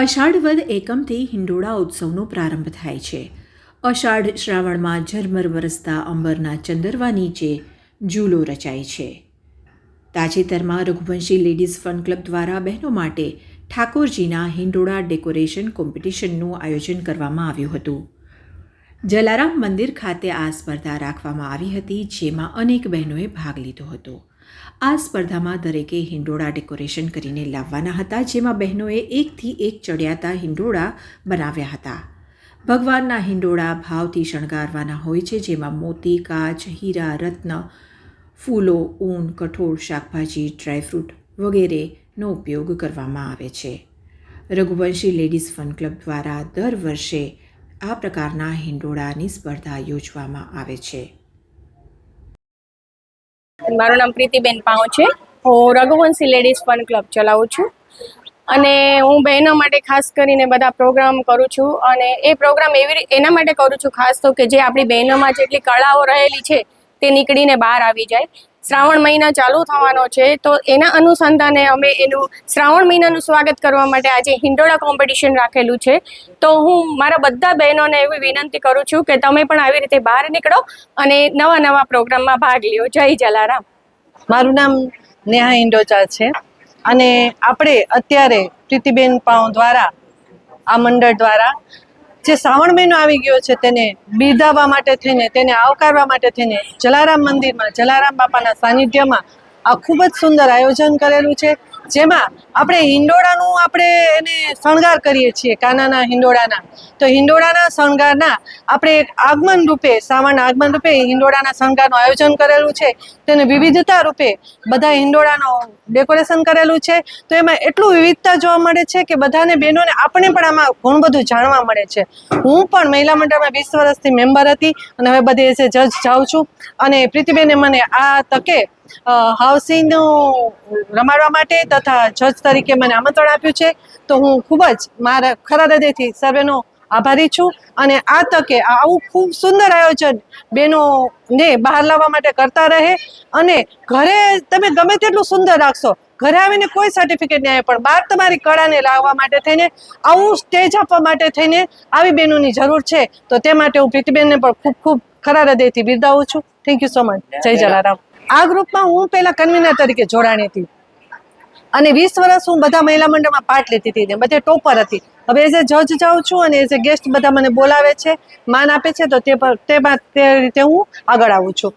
અષાઢ વદ એકમથી હિંડોળા ઉત્સવનો પ્રારંભ થાય છે. અષાઢ શ્રાવણમાં ઝરમર વરસતા અંબરના ચંદરવા નીચે ઝૂલો રચાય છે. તાજેતરમાં રઘુવંશી લેડીઝ ફન ક્લબ દ્વારા બહેનો માટે ઠાકોરજીના હિંડોળા ડેકોરેશન કોમ્પિટિશનનું આયોજન કરવામાં આવ્યું હતું. જલારામ મંદિર ખાતે આ સ્પર્ધા રાખવામાં આવી હતી, જેમાં અનેક બહેનોએ ભાગ લીધો હતો. આ સ્પર્ધામાં દરેકે હિંડોળા ડેકોરેશન કરીને લાવવાના હતા, જેમાં બહેનોએ એકથી એક ચડિયાતા હિંડોળા બનાવ્યા હતા. ભગવાનના હિંડોળા ભાવથી શણગારવાના હોય છે, જેમાં મોતી, કાચ, હીરા, રત્ન, ફૂલો, ઊન, કઠોળ, શાકભાજી ડ્રાયફ્રૂટ વગેરેનો ઉપયોગ કરવામાં આવે છે. રઘુવંશી લેડીઝ ફન ક્લબ દ્વારા દર વર્ષે આ પ્રકારના હિંડોળાની સ્પર્ધા યોજવામાં આવે છે. મારું નામ પ્રીતિબેન પાઉ છે. હું રઘુવંશી લેડીઝ ફન ક્લબ ચલાવું છું. અને હું બહેનો માટે ખાસ કરીને બધા પ્રોગ્રામ કરું છું. અને એ પ્રોગ્રામ એવી એના માટે કરું છું ખાસ તો કે જે આપણી બહેનોમાં જેટલી કળાઓ રહેલી છે, તે નીકળીને બહાર આવી જાય. શ્રાવણ મહિના ચાલુ થવાનો છે, તો એના અનુસંધાને અમે એનું શ્રાવણ મહિનાનું સ્વાગત કરવા માટે આજે હિંડોળા કોમ્પિટિશન રાખેલું છે. તો હું મારા બધા બહેનોને એવી વિનંતી કરું છું કે તમે પણ આવી રીતે બહાર નીકળો અને નવા નવા પ્રોગ્રામમાં ભાગ લ્યો. જય જલારામ. મારું નામ નેહા હિંડોચા છે અને આપણે અત્યારે પ્રીતિબેન પાઉ દ્વારા આ મંડળ દ્વારા જે શ્રાવણ મહિનો આવી ગયો છે તેને બિરદાવવા માટે થઈને, તેને આવકારવા માટે થઈને જલારામ મંદિરમાં, જલારામ બાપાના સાનિધ્યમાં આ ખૂબ જ સુંદર આયોજન કરેલું છે. જેમાં આપણે હિંડોળાનું આપણે એને શણગાર કરીએ છીએ, કાનાના હિંડોળાના. તો હિંડોળાના શણગારના આપણે એક આગમન રૂપે, શ્રાવણ આગમન રૂપે હિંડોળાના શણગારનું આયોજન કરેલું છે. તેને વિવિધતા રૂપે બધા હિંડોળાનો ડેકોરેશન કરેલું છે. તો એમાં એટલું વિવિધતા જોવા મળે છે કે બધાને બહેનોને આપણે પણ આમાં ઘણું બધું જાણવા મળે છે. હું પણ મહિલા મંડળમાં વીસ વર્ષથી મેમ્બર હતી અને હવે બધી એઝ એ જજ જાઉં છું. અને પ્રીતિબેને મને આ તકે હાઉસિંગનું રમાડવા માટે તથા જજ તરીકે મને આમંત્રણ આપ્યું છે. તો હું ખૂબ જ મારા ખરા હૃદયથી સર્વેનો આભારી છું અને આ તકે આવું ખૂબ સુંદર આયોજન બહેનોને બહાર લાવવા માટે કરતા રહે અને ઘરે તમે ગમે તેટલું સુંદર રાખશો ઘરે આવીને કોઈ સર્ટિફિકેટ નહીં આવે પણ બહાર તમારી કળાને લાવવા માટે થઈને આવું સ્ટેજ આપવા માટે થઈને આવી બહેનોની જરૂર છે. તો તે માટે હું પ્રીતિબેનને પણ ખૂબ ખૂબ ખરા હૃદયથી બિરદાવું છું. થેન્ક યુ સો મચ જય જલારામ. આ ગ્રુપમાં હું પહેલા કન્વીનર તરીકે જોડાણી હતી. અને વીસ વર્ષ હું બધા મહિલા મંડળમાં પાર્ટ લેતી હતી બધે ટોપર હતી. હવે એઝ એ જજ જાઉં છું અને એઝ એ ગેસ્ટ બધા મને બોલાવે છે, માન આપે છે, તો તે પર તે રીતે હું આગળ આવું છું.